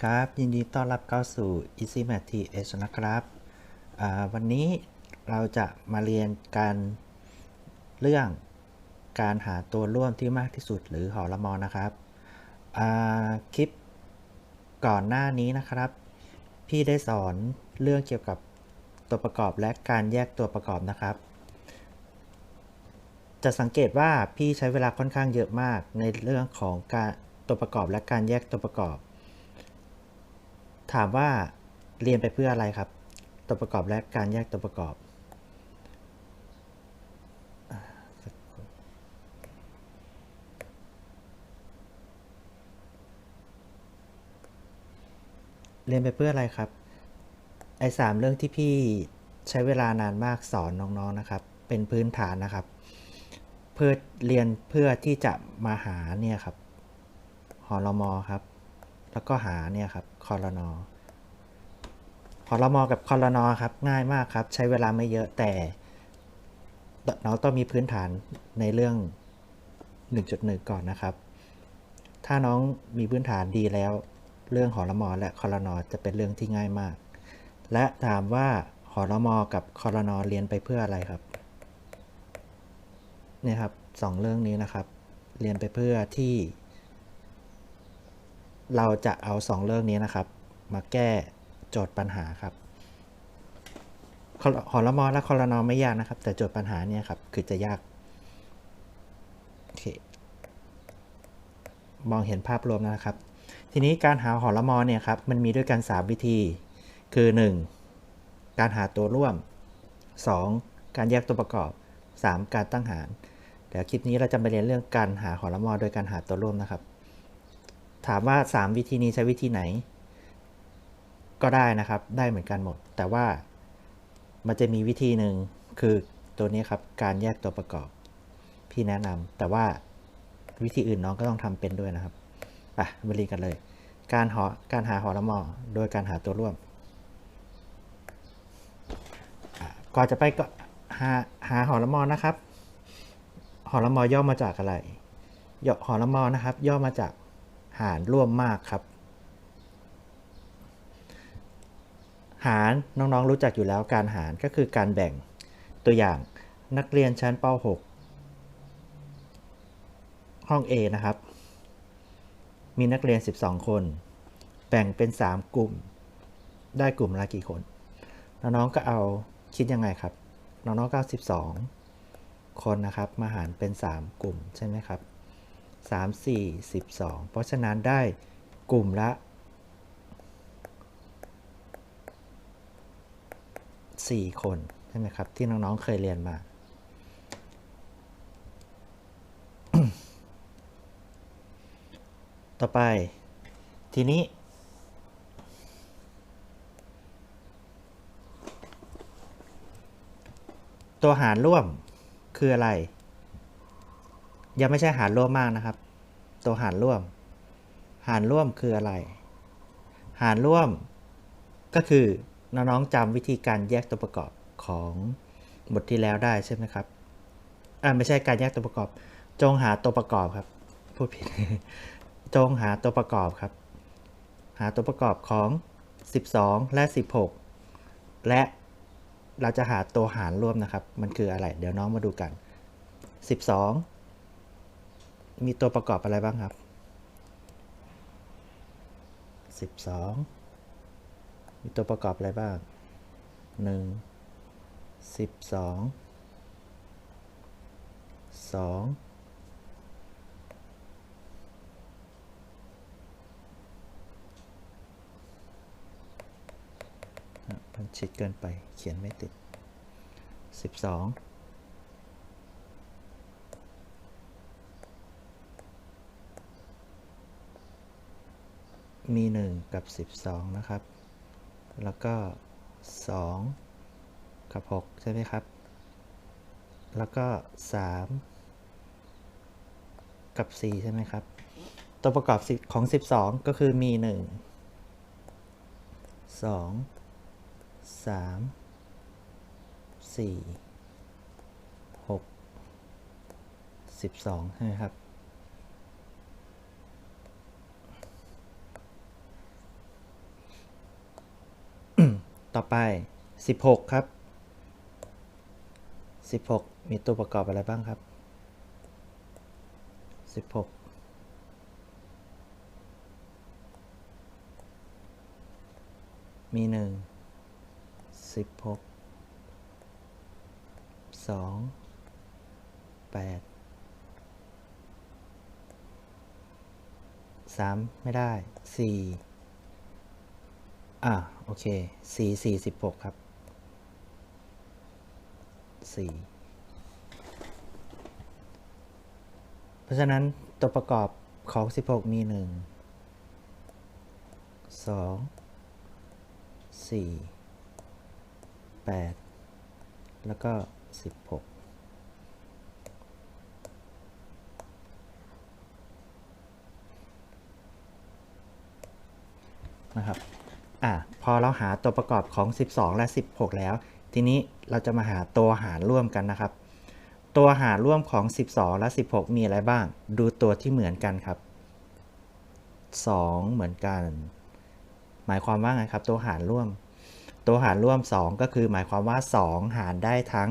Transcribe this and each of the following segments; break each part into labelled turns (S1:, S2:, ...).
S1: ดีครับ ยินดีต้อนรับเข้าสู่ Easy Math TH นะครับวันนี้เราจะมาเรียนการเรื่องการหาตัวร่วมที่มากที่สุดหรือหอละมอนะครับคลิปก่อนหน้านี้นะครับ พี่ได้สอนเรื่องเกี่ยวกับตัวประกอบและการแยกตัวประกอบนะครับ จะสังเกตว่าพี่ใช้เวลาค่อนข้างเยอะมากในเรื่องของการตัวประกอบและการแยกตัวประกอบ ถามว่าเรียนไปเพื่ออะไรครับ ตัวประกอบและการแยกตัวประกอบ เรียนไปเพื่ออะไรครับ ไอ้สามเรื่องที่พี่ใช้เวลานานมากสอนน้องๆนะครับ เป็นพื้นฐานนะครับ เพื่อเรียนเพื่อที่จะมาหาเนี่ยครับหอรมอครับ แล้วก็หาเนี่ยครับคอรนอหอรมอกับคอรนอครับง่ายมากครับ ใช้เวลาไม่เยอะแต่น้องต้องมีพื้นฐานในเรื่อง 1.1 ก่อนนะครับ ถ้าน้องมีพื้นฐานดีแล้ว เรื่องหอรมอและคอรนอจะเป็นเรื่องที่ง่ายมาก และถามว่าหอรมอกับคอรนอเรียนไปเพื่ออะไรครับเนี่ยครับสองเรื่องนี้นะครับ เรียนไปเพื่อที่ เราจะเอาสองเรื่องนี้นะครับ มาแก้โจทย์ปัญหาครับหอละมอและคอรนอไม่ยากนะครับ แต่โจทย์ปัญหาเนี่ยครับคือจะยากโอเคมองเห็นภาพรวมนะครับ ทีนี้การหาหอละมอเนี่ยครับมันมีด้วยกัน 3 วิธี คือ 1. การหาตัวร่วม 2. การแยกตัวประกอบ 3. การตั้งหารเดี๋ยวคลิปนี้เราจะมาเรียนเรื่องการหาหอละมอโดยการหาตัวร่วมนะครับ ถามว่า 3 วิธีนี้ใช้วิธีไหน ก็ได้นะครับ ได้เหมือนกันหมด แต่ว่ามันจะมีวิธีหนึ่งคือตัวนี้ครับ การแยกตัวประกอบ พี่แนะนำแต่ว่าวิธีอื่นน้องก็ต้องทำเป็นด้วยนะครับไปมาเรียนกันเลย การหอการหาหอละมอ โดยการหาตัวร่วม ก่อนจะไปก็หาหาหอละมอนะครับ หอละมอย่อมาจากอะไรหอละมอนะครับ ย่อมาจาก หารร่วมมากครับ หารน้องๆรู้จักอยู่แล้วการหารก็คือการแบ่งตัวอย่างนักเรียนชั้นป .6 ห้อง A นะครับ มีนักเรียน 12 คน แบ่งเป็น 3 กลุ่ม ได้กลุ่มละกี่คน น้องๆก็เอาคิดยังไงครับ น้องๆก็เอา12 คนนะครับ มาหารเป็น 3 กลุ่มใช่ไหมครับ 3 4 12 เพราะฉะนั้นได้กลุ่มละ 4 คนใช่ไหมครับ ที่น้องๆเคยเรียนมา ต่อไป ทีนี้ ตัวหารร่วมคืออะไร ยังไม่ใช่หารร่วมมากนะครับ ตัวหารร่วม หารร่วมคืออะไร หารร่วมก็คือน้องๆจำวิธีการแยกตัวประกอบของบทที่แล้วได้ใช่ไหมครับอ่าไม่ใช่การแยกตัวประกอบ จงหาตัวประกอบครับพูดผิดจงหาตัวประกอบครับ หาตัวประกอบของ 12 และ 16 และเราจะหาตัวหารร่วมนะครับ มันคืออะไร เดี๋ยวน้องมาดูกัน 12 มีตัวประกอบอะไรบ้างครับ 12 มีตัวประกอบอะไรบ้าง 1 12 2อะมันชิดเกินไปเขียนไม่ติด 12 มี 1 กับ 12 นะครับ แล้วก็ 2 กับ 6 ใช่ไหมครับ แล้วก็ 3 กับ 4 ใช่ไหมครับ ตัวประกอบของ 12 ก็คือมี 1 2 3 4 6 12 ใช่ไหมครับ ต่อไป 16 ครับ 16 มีตัวประกอบอะไรบ้างครับ 16มีหนึ่งสิบหกสองแปดสามไม่ได้สี่ อะโอเคสี่สี่สิบหกครับสี่เพราะฉะนั้นตัวประกอบของ16มี1 2 4 8แปดแล้วก็16นะครับ อะพอเราหาตัวประกอบของ 12 และ 16 แล้ว ทีนี้เราจะมาหาตัวหารร่วมกันนะครับ ตัวหารร่วมของ 12 และ 16 มีอะไรบ้าง ดูตัวที่เหมือนกันครับ 2 เหมือนกัน หมายความว่าไงครับ ตัวหารร่วม ตัวหารร่วม 2 ก็คือหมายความว่า 2 หารได้ทั้ง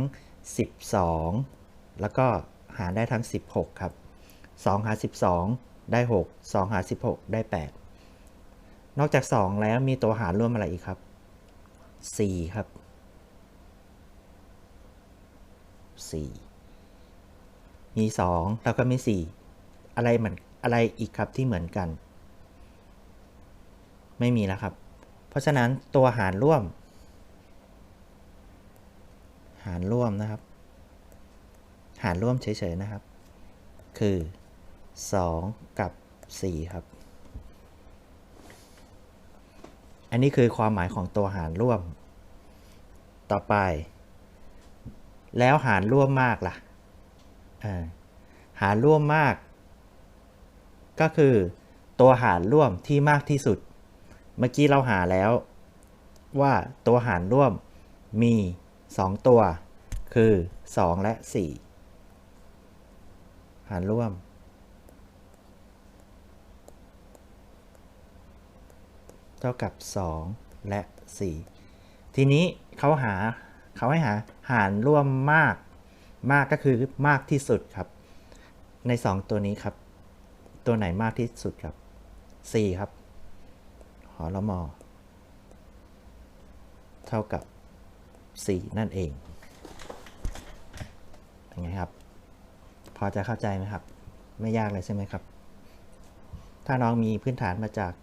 S1: 12 แล้วก็หารได้ทั้ง 16 ครับ 2 หาร 12 ได้ 6 2 หาร 16 ได้ 8 นอกจาก 2 แล้วมีตัวหารร่วมอะไรอีกครับ 4 ครับ 4 มี 2 แล้วก็มี 4 อะไรเหมือนอะไรอีกครับที่เหมือนกัน ไม่มีแล้วครับ เพราะฉะนั้นตัวหารร่วม หารร่วมนะครับ หารร่วมเฉยๆนะครับ คือ 2 กับ 4 ครับ อันนี้คือความหมายของตัวหารร่วม ต่อไป แล้วหารร่วมมากล่ะหารร่วมมาก ก็คือตัวหารร่วมที่มากที่สุด เมื่อกี้เราหาแล้ว ว่าตัวหารร่วมมี 2 ตัว คือ 2 และ 4 หารร่วม เท่ากับ 2 และ 4 ทีนี้เขาหาเขาให้หาหารร่วมมากมากก็คือมากที่สุดครับ ใน 2 ตัวนี้ครับ ตัวไหนมากที่สุดครับ 4 ครับหอละมอเท่ากับ 4 นั่นเองเป็นไงครับ พอจะเข้าใจไหมครับ ไม่ยากเลยใช่ไหมครับ ถ้าน้องมีพื้นฐานมาจาก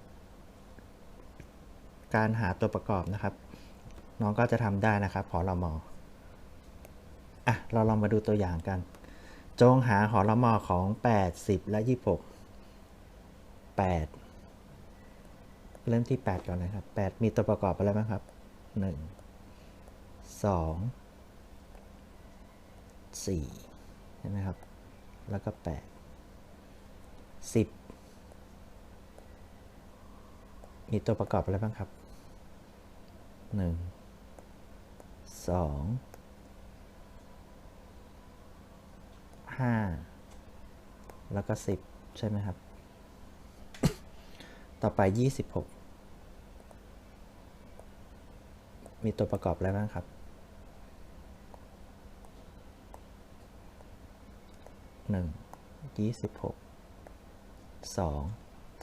S1: การหาตัวประกอบนะครับ น้องก็จะทำได้นะครับหอลมออะเราลองมาดูตัวอย่างกัน จงหาหอลมอของ80และ 26 8 เริ่มที่ 8 ก่อนนะครับ 8 มีตัวประกอบอะไรบ้างครับ 1 2 4 ใช่ไหมครับ แล้วก็ 8 10 มีตัวประกอบอะไรบ้างครับ หนึ่งสองห้าแล้วก็สิบใช่ไหมครับ ต่อไปยี่สิบหกมีตัวประกอบอะไรบ้างครับหนึ่งยี่สิบหกสอง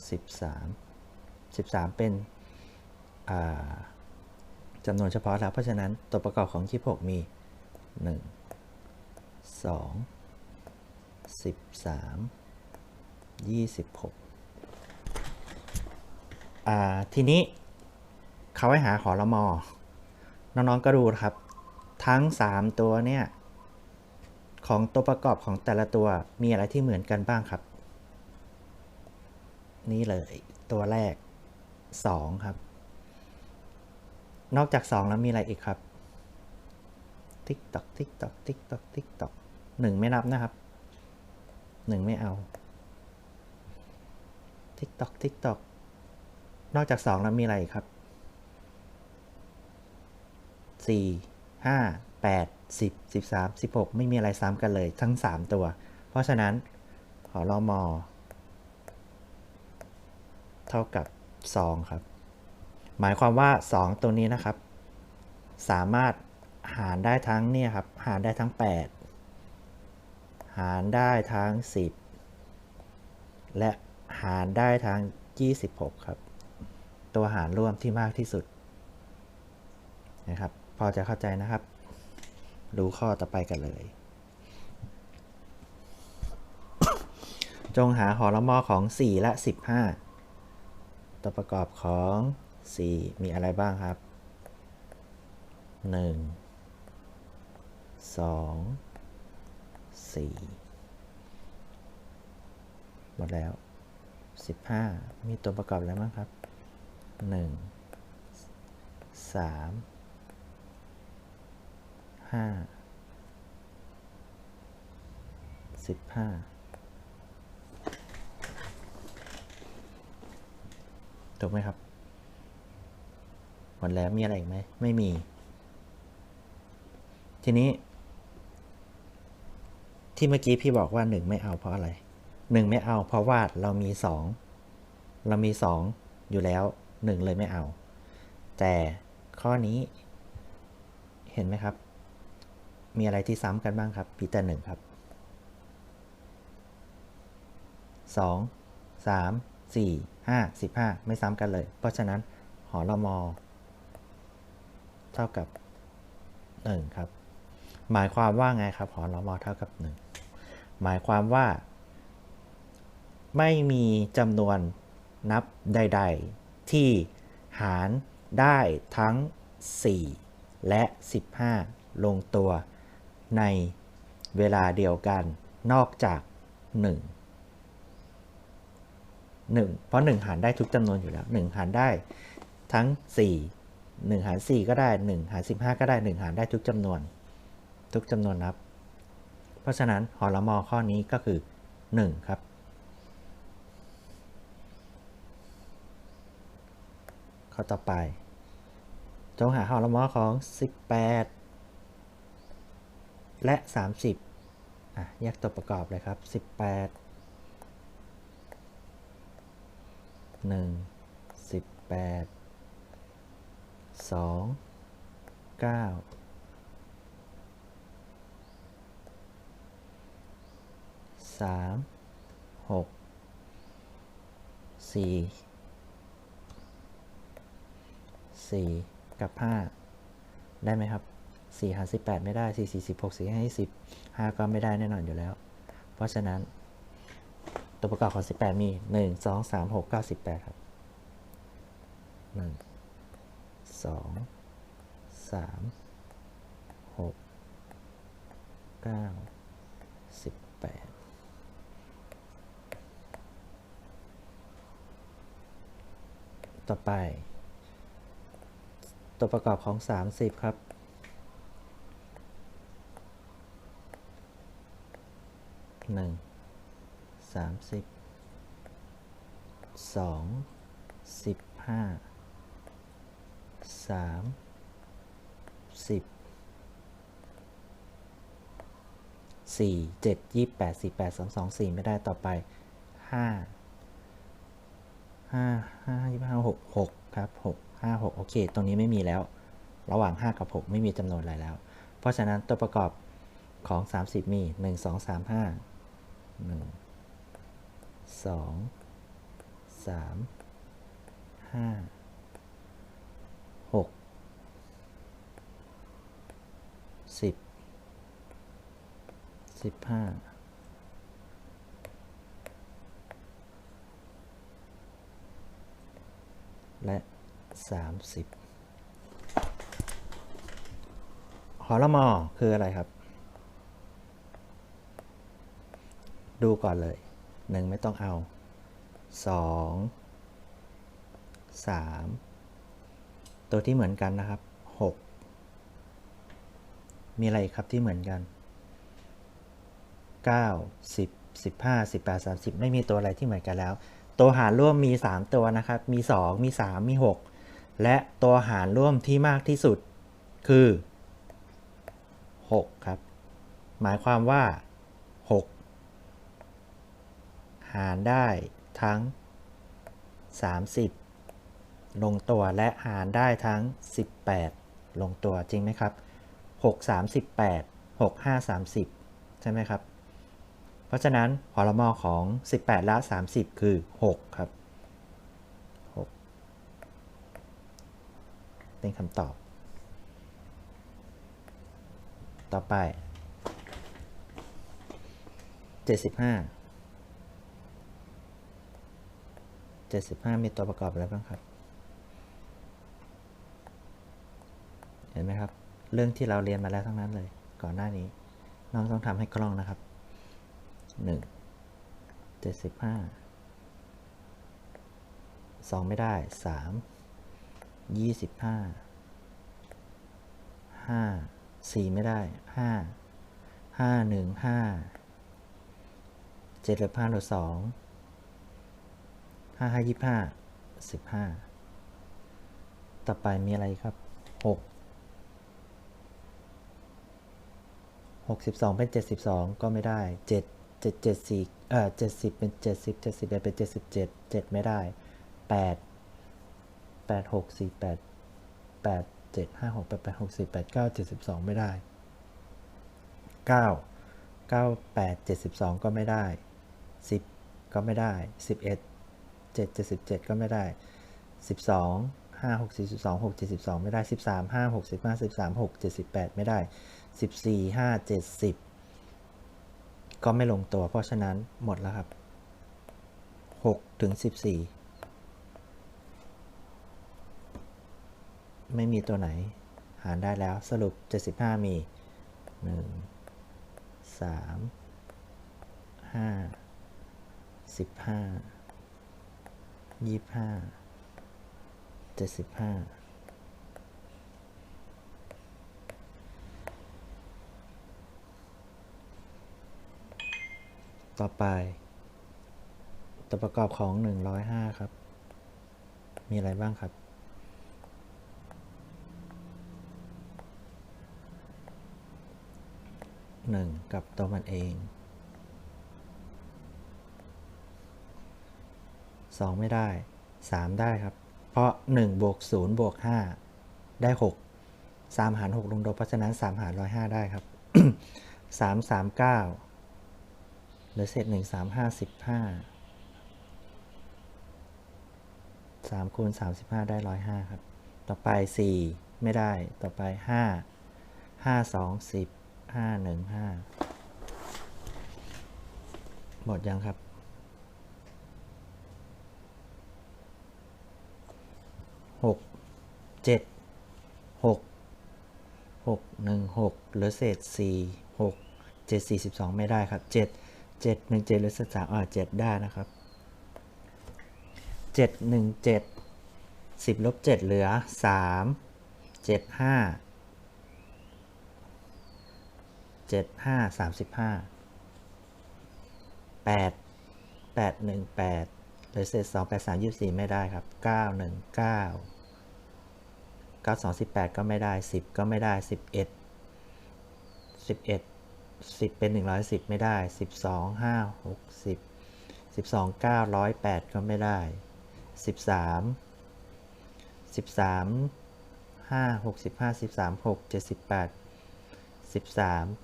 S1: สิบสามสิบสามเป็นอ่า จำนวนเฉพาะแล้ว เพราะฉะนั้นตัวประกอบของ 26 มี 1 2 13 26อ่าทีนี้เขาให้หาขอละมอ น้องๆก็ดูนครับ ทั้ง 3 ตัวเนี่ยของตัวประกอบของแต่ละตัวมีอะไรที่เหมือนกันบ้างครับ นี่เลยตัวแรก 2 ครับ นอกจาก 2 แล้วมีอะไรอีกครับ ติ๊กตอกติ๊กตอกติ๊กตอกติ๊กตอกหนึ่งไม่นับนะครับหนึ่งไม่เอา ติ๊กตอกติ๊กตอกนอกจาก 2 แล้วมีอะไรอีกครับ 4 5 8 10 13 16 ไม่มีอะไรซ้ำกันเลยทั้ง 3 ตัว เพราะฉะนั้นขอรอมอ เท่ากับ 2 ครับ หมายความว่า 2 ตัวนี้นะครับ สามารถหารได้ทั้งเนี่ยครับ หารได้ทั้ง 8 หารได้ทั้ง 10 และหารได้ทั้ง 26 ครับ ตัวหารร่วมที่มากที่สุดนะครับ พอจะเข้าใจนะครับดูข้อต่อไปกันเลย จงหาหอละมอของ 4 และ 15 ตัวประกอบของ 4 มีอะไรบ้างครับ 1 2 4 หมดแล้ว 15 มีตัวประกอบอะไรบ้างครับ 1 3 5 15 ถูกไหมครับ มดแล้วมีอะไรอีกไหมไม่มี ทีนี้ ที่เมื่อกี้พี่บอกว่า1ไม่เอาเพราะอะไร1ไม่เอาเพราะว่าเรามี2เรามี2องอยู่แล้ว1เลยไม่เอา แต่ข้อนี้เห็นไหมครับ มีอะไรที่ซ้ำกันบ้างครับพีแต่หนึ่งครับ2 3 4 5 15ไม่ซ้ำกันเลย เพราะฉะนั้นหอละมอ เท่ากับ 1 ครับ หมายความว่าไงครับหอลมอเท่ากับ 1 หมายความว่า ไม่มีจำนวนนับใด ๆ ที่หารได้ทั้ง 4 และ 15 ลงตัวในเวลาเดียวกันนอกจาก 1 1 เพราะ 1 หารได้ทุกจำนวนอยู่แล้ว 1 หารได้ทั้ง 4 1 หาร 4 ก็ได้ 1 หาร 15 ก็ได้ 1 หารได้ทุกจำนวน ทุกจำนวนนับ เพราะฉะนั้นหอละมอข้อนี้ก็คือ 1 ครับ ข้อต่อไป จงหาหอละมอของ 18 และ 30อะแยกตัวประกอบเลยครับ 18 1 18 2 9 3 6 4 4กับ5ได้ไหมครับ4หาร18ไม่ได้4 4 16 4ให้10 5ก็ไม่ได้แน่นอนอยู่แล้ว เพราะฉะนั้น ตัวประกอบของ18มี1 2 3 6 9 18ครับ สองสามหกเก้าสิบแปดต่อไป ตัวประกอบของ 30 ครับ หนึ่งสามสิบสองสิบห้า 1 30 2 15 3 10 4 7 28 48 2 2 4ไม่ได้ต่อไป5 5 5 25 6 6ครับ6 5 6โอเค ตรงนี้ไม่มีแล้ว ระหว่าง5กับ6ไม่มีจำนวนอะไรแล้ว เพราะฉะนั้นตัวประกอบของ30มี1 2 3 5 1 2 3 5 6 10 15และ30หอละมอคืออะไรครับ ดูก่อนเลย1ไม่ต้องเอา2 3ตัวที่เหมือนกันนะครับ6 มีอะไรครับที่เหมือนกัน 9 10 15 18 30 ไม่มีตัวอะไรที่เหมือนกันแล้ว ตัวหารร่วมมี 3 ตัวนะครับ มี 2 มี 3 มี 6 และตัวหารร่วมที่มากที่สุดคือ 6 ครับ หมายความว่า 6 หารได้ทั้ง 30 ลงตัวและหารได้ทั้ง 18 ลงตัวจริงไหมครับ 6 38 6 5 30 ใช่ไหมครับ เพราะฉะนั้นพลมของ 18และ 30 คือ 6 ครับ 6 เป็นคำตอบ ต่อไป 75 75 มีตัวประกอบอะไรบ้างครับ เห็นไหมครับ เรื่องที่เราเรียนมาแล้วทั้งนั้นเลย ก่อนหน้านี้ น้องต้องทำให้คล่องนะครับ 1 75 2 ไม่ได้ 3 25 5 4 ไม่ได้ 5 5 1 5 7เหลือ5เจ็ดลบห้าลือ2ห้าห้ายี่ห้าสิบห้าต่อไปมีอะไรครับหก กหกสิบสองเป็นเจ็ดสิบสองก็ไม่ได้เจ็ดเจ็ดเจ็ดสี่เอ่อเจ็ดสิบเป็นเจ็ดสิบเจ็ดสิบเอ็ดเป็นเจ็ดสิบเจ็ดเจ็ดไม่ได้แปดแปดหกสี่แปดแปดเจ็ดห้าหกแปดแปดหกสี่แปดเก้าเจ็ดสิบสองไม่ได้เก้าเก้าแปดเจ็ดสิบสองก็ไม่ได้สิบก็ไม่ได้สิบเอ็ด7 77 ก็ไม่ได้ 12 5 6 42 6 72 ไม่ได้ 13 5 6 15 13 6 78 ไม่ได้ 14 5 70 ก็ไม่ลงตัว เพราะฉะนั้นหมดแล้วครับ6ถึง14 ไม่มีตัวไหน หารได้แล้วสรุป 75 มี 1 3 5 15ยี่ห้าเจ็ดสิบห้า ต่อไป ตัวประกอบของ 105 ครับ มีอะไรบ้างครับ 1 กับตัวมันเอง 2 ไม่ได้ 3 ได้ครับ เพราะ1บวก0บวก5ได้ 6 3 หาร 6 ลงโดเพราะฉะนั้น 3 หาร 105 ได้ครับ 3 3 9เหลือเศษ1 3 5 15 3คูณ35ได้105ครับ ต่อไป4ไม่ได้ต่อไป5 5 2 10 5 1 5หมดยังครับ หกเจ็ดหกหกหนึ่งหกเหลือเศษสี่หกเจ็ดสี่สิบสองไม่ได้ครับเจ็ด เจ็ดหนึ่งเจ็ดเหลือสามอ่าเจ็ดได้นะครับเจ็ดหนึ่งเจ็ดสิบลบเจ็ดเหลือสามเจ็ดห้าเจ็ดห้าสามสิบห้าแปดแปดหนึ่งแปดเหลือเศษสองแปดสามยี่สี่ไม่ได้ครับเก้าหนึ่งเก้า9 2 18ก็ไม่ได้10ก็ไม่ได้11 11 10 เป็น 110 ไม่ได้ 12 5 60 12 9 108 ก็ไม่ได้ 13 13 5 65 13 6 78 13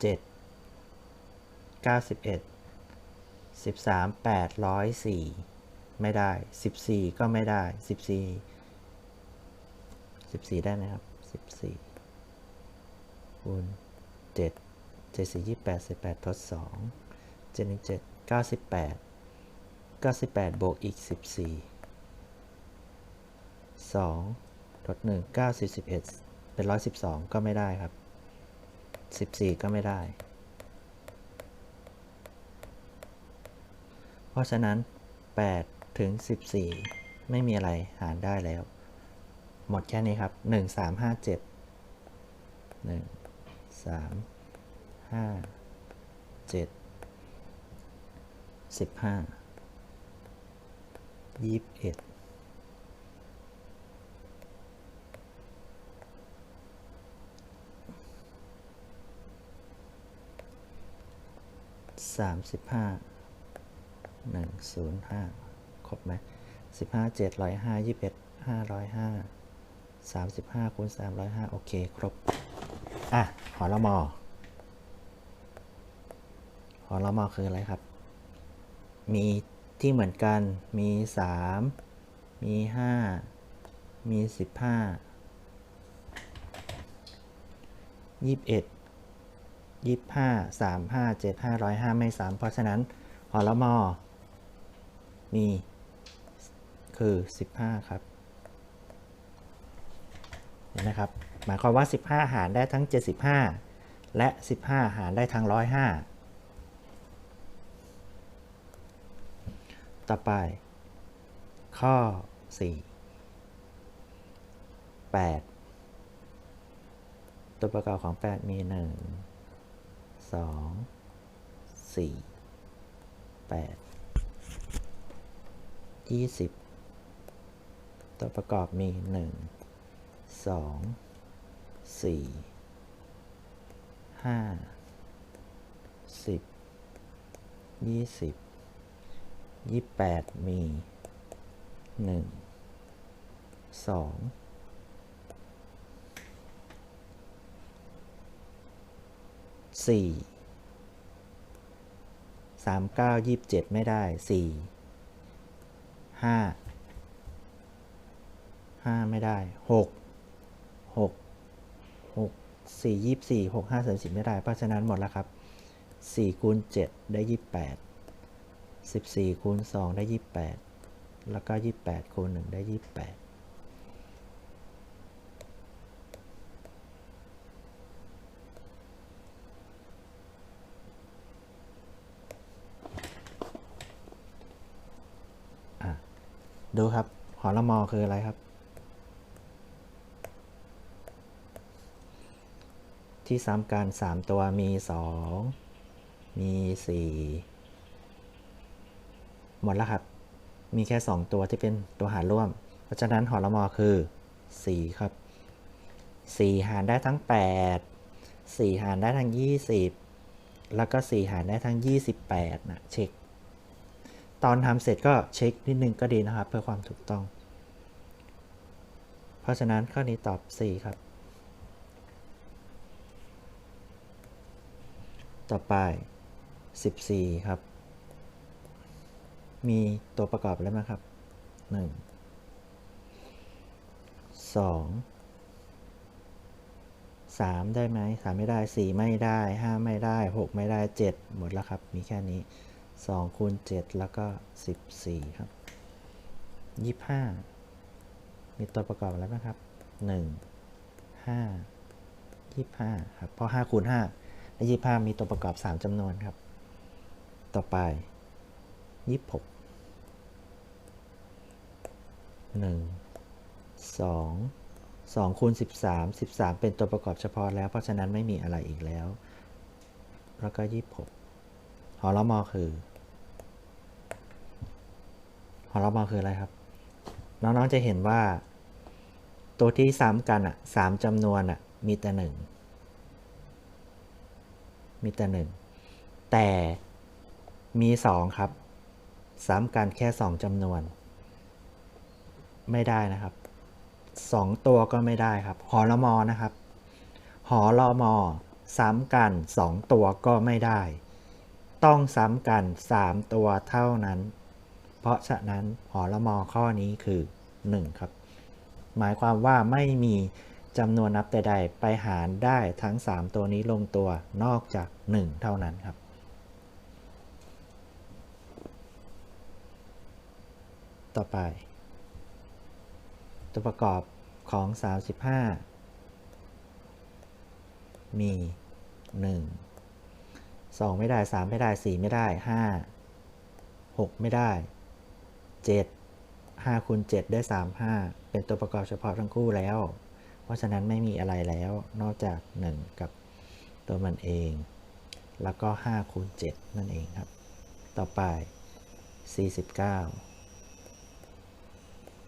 S1: 7 91 13 804 ไม่ได้ 14 ก็ไม่ได้ 14 14 ได้ไหมครับ 14 คูณ7 7 4 28 18ทด2 7 1 7 98 98บวกอีก14 2ทด1 9 41เป็น112ก็ไม่ได้ครับ14ก็ไม่ได้ เพราะฉะนั้น8ถึง14ไม่มีอะไรหารได้แล้ว หมดแค่นี้ครับ1 3 5 7 1 3 5 7 15 21 สามสิบห้าหนึ่งศูนย์ห้าครบไหมสิบห้าเจ็ดร้อยห้ายี่สิบเอ็ดห้าร้อยห้า35คูณ305โอเค ครบ อะหอละมอหอละมอคืออะไรครับ มีที่เหมือนกัน มี 3 มี 5 มี 15 21 25 35 75 105 ไม่ 3 เพราะฉะนั้นหอละมอมีคือ 15 ครับ เห็นไหมครับ หมายความว่า 15 หารได้ทั้ง 75 และ 15 หารได้ทั้ง 105 ต่อไป ข้อ 4 8 ตัวประกอบของ 8 มี 1 2 4 8 20 ตัวประกอบมี 1 2 สี่ห้าสิบยี่สิบยี่แปดมีหนึ่งสองสี่สามเก้ายี่บเจ็ดไม่ได้สี่ห้าห้าไม่ได้หกหก 6 6 6 4 24 6 5 30ไม่ได้ เพราะฉะนั้นหมดแล้วครับ4คูณ7ได้28 14คูณ2ได้28แล้วก็28คูณ1ได้28อะดูครับ หอละมอคืออะไรครับ ที่ซ้ำกัน3ตัวมี 2 มี 4 หมดแล้วครับ มีแค่ 2 ตัวที่เป็นตัวหารร่วม เพราะฉะนั้นหอละมอคือ 4 ครับ 4 หารได้ทั้ง 8 4 หารได้ทั้ง 20 แล้วก็ 4 หารได้ทั้ง 28 นะ เช็ค ตอนทำเสร็จก็เช็คนิดนึงก็ดีนะครับ เพื่อความถูกต้อง เพราะฉะนั้นข้อนี้ตอบ 4 ครับ ต่อไป 14 ครับ มีตัวประกอบอะไรบ้างครับ 1 2 3 ได้ไหม3ไม่ได้ 4 ไม่ได้ 5 ไม่ได้ 6 ไม่ได้ 7 หมดแล้วครับ มีแค่นี้ 2 คูณ 7 แล้วก็ 14 ครับ 25 มีตัวประกอบอะไรบ้างครับ 1 5 25 ครับ เพราะ 5 คูณ 5 และ25มีตัวประกอบ 3จำนวนครับ ต่อไป26 1 2 2คูณ13 13เป็นตัวประกอบเฉพาะแล้ว เพราะฉะนั้นไม่มีอะไรอีกแล้ว แล้วก็26หอละมอคือหอละมอคืออะไรครับ น้องๆจะเห็นว่า ตัวที่ซ้ำกันอะสามจำนวนอะมีแต่หนึ่ง มีแต่หนึ่งแต่มีสองครับ ซ้ำกันแค่สองจำนวน ไม่ได้นะครับสองตัวก็ไม่ได้ครับ หอละมอนะครับ หอละมอ ซ้ำกันสองตัวก็ไม่ได้ ต้องซ้ำกันสามตัวเท่านั้น เพราะฉะนั้นหอละมอข้อนี้คือ 1 ครับ หมายความว่าไม่มี จำนวนนับใดไปหารได้ทั้ง 3 ตัวนี้ลงตัวนอกจาก 1 เท่านั้นครับ ต่อไป ตัวประกอบของ 35 มี 1 2 ไม่ได้ 3 ไม่ได้ 4 ไม่ได้ 5 6 ไม่ได้ 7 5คูณ7ได้ 35 เป็นตัวประกอบเฉพาะทั้งคู่แล้ว เพราะฉะนั้นไม่มีอะไรแล้วนอกจาก 1 กับตัวมันเอง แล้วก็5คูณ7นั่นเองครับ ต่อไป 49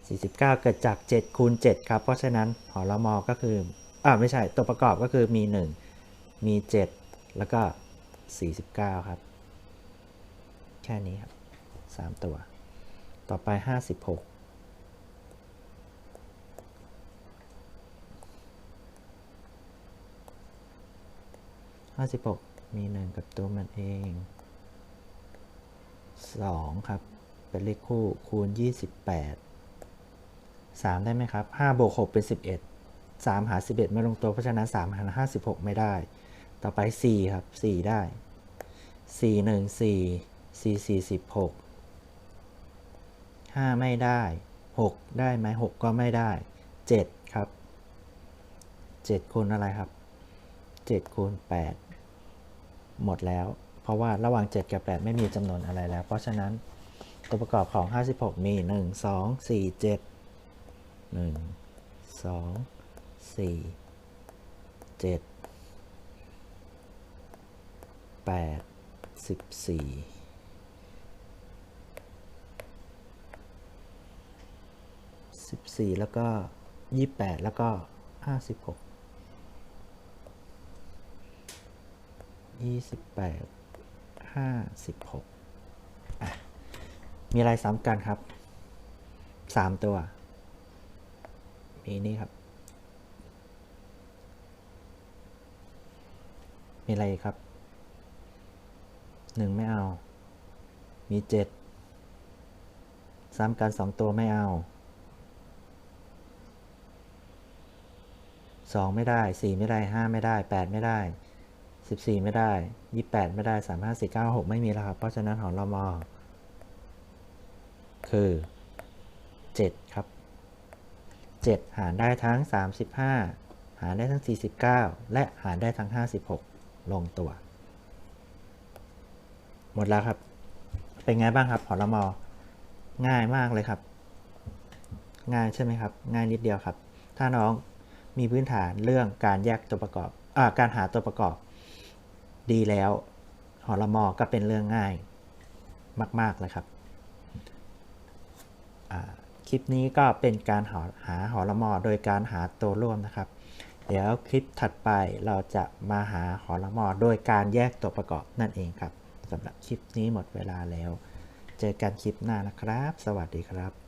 S1: 49 เกิดจาก 7 คูณ 7 ครับ เพราะฉะนั้นหอละมอก็คือ อ่าไม่ใช่ ตัวประกอบก็คือมี 1 มี 7 แล้วก็ 49 ครับ แค่นี้ครับ 3 ตัว ต่อไป 56 56 มี 1 กับตัวมันเอง 2 ครับ เป็นเลขคู่คูณ 28 3 ได้ไหมครับ5บวก6เป็น 11 3 หา 11 ไม่ลงตัวเพราะฉะนั้น 3 หาร56 ไม่ได้ ต่อไป 4 ครับ 4 ได้ 4 1 4 4 4 16 5 ไม่ได้ 6 ได้ไหม6 ก็ไม่ได้ 7 ครับ 7คูณอะไรครับ 7คูณ8 หมดแล้ว เพราะว่าระหว่าง 7 กับ 8 ไม่มีจำนวนอะไรแล้ว เพราะฉะนั้นตัวประกอบของ 56 มี 1 2 4 7 1 2 4 7 8 14 14 แล้วก็ 28 แล้วก็ 56 28 56อะมีอะไรซ้ำกันครับ3ตัว มีนี่ครับ มีอะไรครับ1ไม่เอา มี7ซ้ำกัน2ตัวไม่เอาสองไม่ได้สี่ไม่ได้ห้าไม่ได้แปดไม่ได้ สิบสี่ไม่ได้ยี่แปดไม่ได้สามห้าสี่เก้าหกไม่มีแล้วครับเพราะฉะนั้นของเรามอคือเจ็ดครับเจ็ดหารได้ทั้งสามสิบห้าหารได้ทั้งสี่สิบเก้าและหารได้ทั้งห้าสิบหกลงตัว หมดแล้วครับ เป็นไงบ้างครับของเรามอง่ายมากเลยครับ ง่ายใช่ไหมครับ ง่ายนิดเดียวครับ ถ้าน้องมีพื้นฐานเรื่องการแยกตัวประกอบอการหาตัวประกอบ ดีแล้วหอละมอก็เป็นเรื่องง่ายมาก ๆ เลยครับคลิปนี้ก็เป็นการหาหาหอละมอโดยการหาตัวร่วมนะครับ เดี๋ยวคลิปถัดไปเราจะมาหาหอละมอโดยการแยกตัวประกอบนั่นเองครับสำหรับคลิปนี้หมดเวลาแล้ว เจอกันคลิปหน้านะครับ สวัสดีครับ